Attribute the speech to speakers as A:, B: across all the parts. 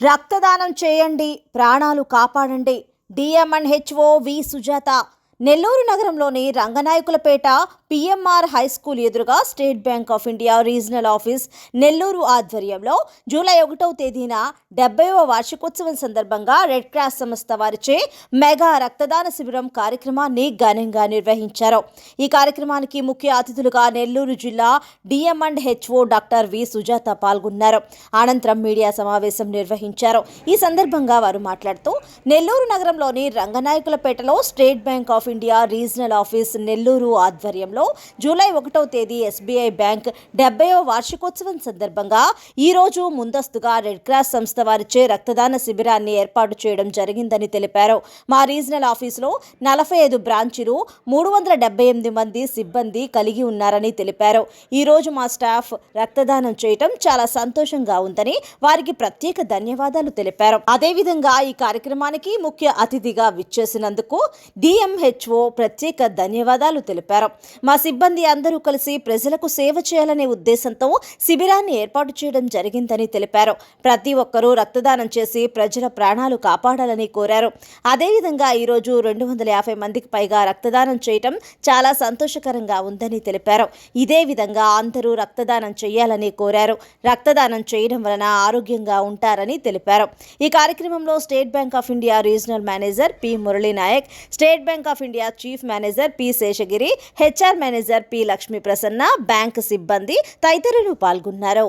A: రక్తదానం చేయండి ప్రాణాలు కాపాడండి. డిఎంఎన్హెచ్ఓ వి సుజాత నెల్లూరు నగరంలోని రంగనాయకులపేట పిఎంఆర్ హై స్కూల్ ఎదురుగా state bank of India regional office Nellore ఆధ్వర్యంలో జూలై ఒకటవ తేదీన డెబ్బైవ వార్షికోత్సవం సందర్భంగా రెడ్ క్రాస్ సంస్థ వారిచే మెగా రక్తదాన శిబిరం కార్యక్రమాన్ని ఘనంగా నిర్వహించారు. ఈ కార్యక్రమానికి ముఖ్య అతిథులుగా నెల్లూరు జిల్లా DM and HO doctor V Sujatha పాల్గొన్నారు. అనంతరం మీడియా సమావేశం నిర్వహించారు. ఈ సందర్భంగా వారు మాట్లాడుతూ నెల్లూరు నగరంలోని రంగనాయకులపేటలో state bank of India regional office Nellore ఆధ్వర్యంలో జూలై ఒకటవ తేదీ ఎస్బీఐ బ్యాంక్ డెబ్బైవ వార్షికోత్సవం సందర్భంగా ఈ రోజు ముందస్తుగా రెడ్ క్రాస్ సంస్థ వారిచే రక్తదాన శిబిరాన్ని ఏర్పాటు చేయడం జరిగిందని తెలిపారు. మా రీజనల్ ఆఫీసులో నలభై ఐదు బ్రాంచీలు మూడు వందల డెబ్బై ఎనిమిది మంది సిబ్బంది కలిగి ఉన్నారని తెలిపారు. ఈ రోజు మా స్టాఫ్ రక్తదానం చేయటం చాలా సంతోషంగా ఉందని వారికి ప్రత్యేక ధన్యవాదాలు తెలిపారు. అదేవిధంగా ఈ కార్యక్రమానికి ముఖ్య అతిథిగా విచ్చేసినందుకు డిఎంహెచ్ఓ ప్రత్యేక ధన్యవాదాలు తెలిపారు. మా సిబ్బంది అందరూ కలిసి ప్రజలకు సేవ చేయాలనే ఉద్దేశంతో శిబిరాన్ని ఏర్పాటు చేయడం జరిగిందని తెలిపారు. ప్రతి ఒక్కరూ రక్తదానం చేసి ప్రజల ప్రాణాలు కాపాడాలని కోరారు. అదేవిధంగా ఈరోజు రెండు వందల యాభై మందికి పైగా రక్తదానం చేయటం చాలా సంతోషకరంగా ఉందని తెలిపారు. ఇదే విధంగా అందరూ రక్తదానం చేయాలని కోరారు. రక్తదానం చేయడం వలన ఆరోగ్యంగా ఉంటారని తెలిపారు. ఈ కార్యక్రమంలో state bank of India regional manager P Murali Naik state bank of India chief manager P Seshagiri HR manager P Lakshmi Prasanna bank సిబ్బంది తదితరులు పాల్గొన్నారు.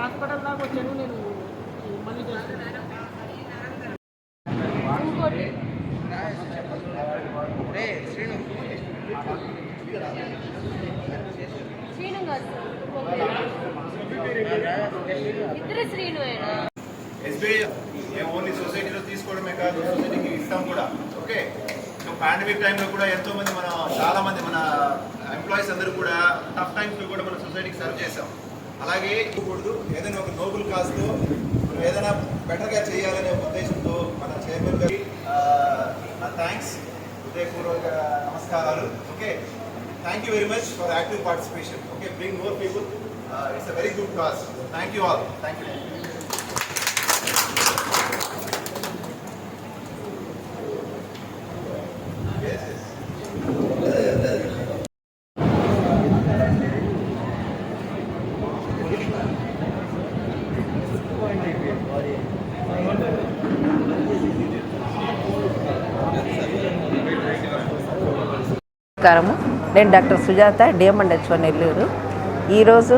B: హాస్పిటల్ దాకా వచ్చాను నేను
C: SBI only సొసైటీలో తీసుకోవడమే కాదు సొసైటీకి ఇస్తాం కూడా. ఓకే? పాండమిక్ టైంలో కూడా ఎంతో మంది మన చాలా మంది మన ఎంప్లాయీస్ అందరూ కూడా టఫ్ టైమ్స్లో కూడా మన సొసైటీకి సర్వ్ చేసాం అలాగే కూడదు ఏదైనా ఒక నోబుల్ కాజ్తో మనం ఏదైనా బెటర్గా చేయాలనే ఉద్దేశంతో మన చైర్మన్ గారి నా థ్యాంక్స్ హృదయపూర్వక నమస్కారాలు. Okay? Thank you very much for active participation. Okay, bring more people. Uh, it's a very good cause. Thank you all. Thank you. Yes,
D: నమస్కారము. నేను doctor Sujatha DM and HO Nellore. ఈరోజు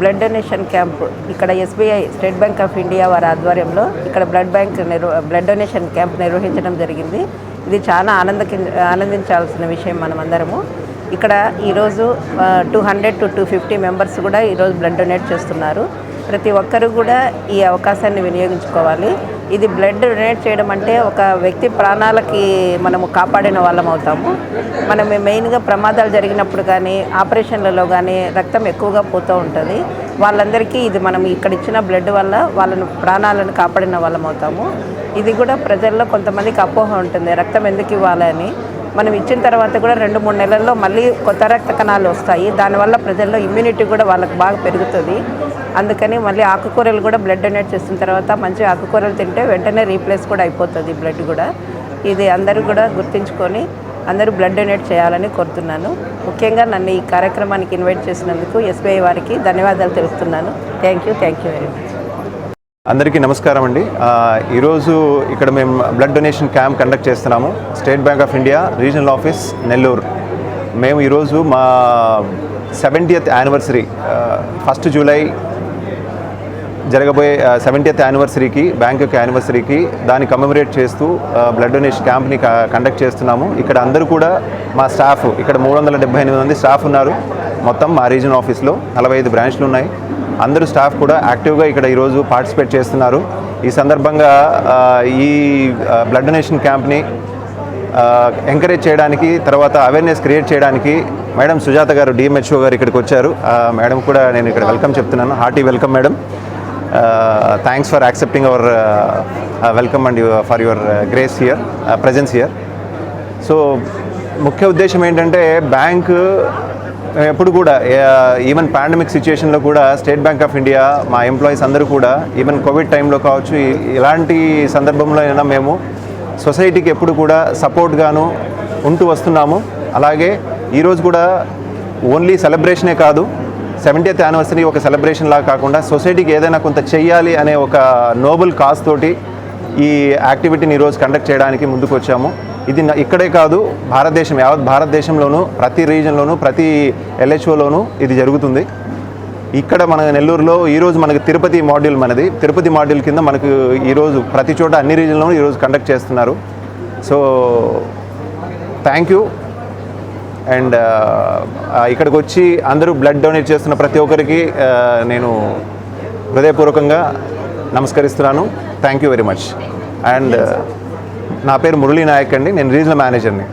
D: blood donation camp ఇక్కడ SBI state bank of India వారి ఆధ్వర్యంలో ఇక్కడ blood bank నిర్వ blood donation camp నిర్వహించడం జరిగింది. ఇది చాలా ఆనంద ఆనందించాల్సిన విషయం మనమందరము. ఇక్కడ ఈరోజు two hundred to two fifty members కూడా ఈరోజు బ్లడ్ డొనేట్ చేస్తున్నారు. ప్రతి ఒక్కరు కూడా ఈ అవకాశాన్ని వినియోగించుకోవాలి. ఇది బ్లడ్ డొనేట్ చేయడం అంటే ఒక వ్యక్తి ప్రాణాలకి మనము కాపాడిన వాళ్ళం అవుతాము. మనం మెయిన్గా ప్రమాదాలు జరిగినప్పుడు కానీ ఆపరేషన్లలో కానీ రక్తం ఎక్కువగా పోతూ ఉంటుంది. వాళ్ళందరికీ ఇది మనం ఇక్కడ ఇచ్చిన బ్లడ్ వల్ల వాళ్ళను ప్రాణాలను కాపాడిన వాళ్ళం అవుతాము. ఇది కూడా ప్రజల్లో కొంతమందికి అపోహ ఉంటుంది. రక్తం ఎందుకు ఇవ్వాలని మనం ఇచ్చిన తర్వాత కూడా రెండు మూడు నెలల్లో మళ్ళీ కొత్త రక్త కణాలు వస్తాయి. దానివల్ల ప్రజల్లో ఇమ్యూనిటీ కూడా వాళ్ళకి బాగా పెరుగుతుంది. అందుకని మళ్ళీ ఆకుకూరలు కూడా బ్లడ్ డొనేట్ చేసిన తర్వాత మంచి ఆకుకూరలు తింటే వెంటనే రీప్లేస్ కూడా అయిపోతుంది బ్లడ్ కూడా. ఇది అందరూ కూడా గుర్తుంచుకొని అందరూ బ్లడ్ డొనేట్ చేయాలని కోరుతున్నాను. ముఖ్యంగా నన్ను ఈ కార్యక్రమానికి ఇన్వైట్ చేసినందుకు ఎస్బీఐ వారికి ధన్యవాదాలు తెలుపుతున్నాను. Thank you thank you very much
C: అందరికీ నమస్కారం అండి. ఈరోజు ఇక్కడ మేము బ్లడ్ డొనేషన్ క్యాంప్ కండక్ట్ చేస్తున్నాము. State Bank of India regional office Nellore. మేము ఈరోజు మా సెవెంటీయత్ యానివర్సరీ ఫస్ట్ జూలై జరగబోయే సెవెంటీయత్ యానివర్సరీకి బ్యాంక్ యొక్క యానివర్సరీకి దాన్ని కమెమరేట్ చేస్తూ బ్లడ్ డొనేషన్ క్యాంప్ని కండక్ట్ చేస్తున్నాము. ఇక్కడ అందరూ కూడా మా స్టాఫ్ ఇక్కడ మూడు వందల డెబ్బై ఎనిమిది మంది స్టాఫ్ ఉన్నారు. మొత్తం మా రీజన్ ఆఫీస్లో నలభై ఐదు బ్రాంచ్లు ఉన్నాయి. అందరూ స్టాఫ్ కూడా యాక్టివ్గా ఇక్కడ ఈరోజు పార్టిసిపేట్ చేస్తున్నారు. ఈ సందర్భంగా ఈ బ్లడ్ డొనేషన్ క్యాంప్ని ఎంకరేజ్ చేయడానికి తర్వాత అవేర్నెస్ క్రియేట్ చేయడానికి మేడం సుజాత గారు డిఎంహెచ్ఓ గారు ఇక్కడికి వచ్చారు. మేడం కూడా నేను ఇక్కడ వెల్కమ్ చెప్తున్నాను. Hearty welcome madam. Thanks for accepting our welcome and for your grace here presence here so ముఖ్య ఉద్దేశం ఏంటంటే బ్యాంక్ ఎప్పుడు కూడా ఈవెన్ పాండమిక్ సిచ్యుయేషన్లో కూడా స్టేట్ బ్యాంక్ ఆఫ్ ఇండియా మా ఎంప్లాయీస్ అందరూ కూడా ఈవెన్ కోవిడ్ టైంలో కావచ్చు ఇలాంటి సందర్భంలో అయినా మేము సొసైటీకి ఎప్పుడు కూడా సపోర్ట్గాను ఉంటూ వస్తున్నాము. అలాగే ఈరోజు కూడా ఓన్లీ సెలబ్రేషనే కాదు సెవెంటీత్ యానివర్సరీ ఒక సెలబ్రేషన్ లాగా కాకుండా సొసైటీకి ఏదైనా కొంత చెయ్యాలి అనే ఒక నోబుల్ కాజ్ తోటి ఈ యాక్టివిటీని ఈరోజు కండక్ట్ చేయడానికి ముందుకు వచ్చాము. ఇది ఇక్కడే కాదు భారతదేశం యావత్ భారతదేశంలోనూ ప్రతి రీజన్లోనూ ప్రతి ఎల్హెచ్ఓలోనూ ఇది జరుగుతుంది. ఇక్కడ మన నెల్లూరులో ఈరోజు మనకి తిరుపతి మాడ్యూల్ మనది. తిరుపతి మాడ్యూల్ కింద మనకు ఈరోజు ప్రతి చోట అన్ని రీజన్లోనూ ఈరోజు కండక్ట్ చేస్తున్నారు. సో థ్యాంక్ యూ అండ్ ఇక్కడికి వచ్చి అందరూ బ్లడ్ డొనేట్ చేస్తున్న ప్రతి ఒక్కరికి uh, నేను హృదయపూర్వకంగా నమస్కరిస్తున్నాను. Thank you very much and నా పేరు మురళీ నాయక్ అండి నేను రీజనల్ మేనేజర్ని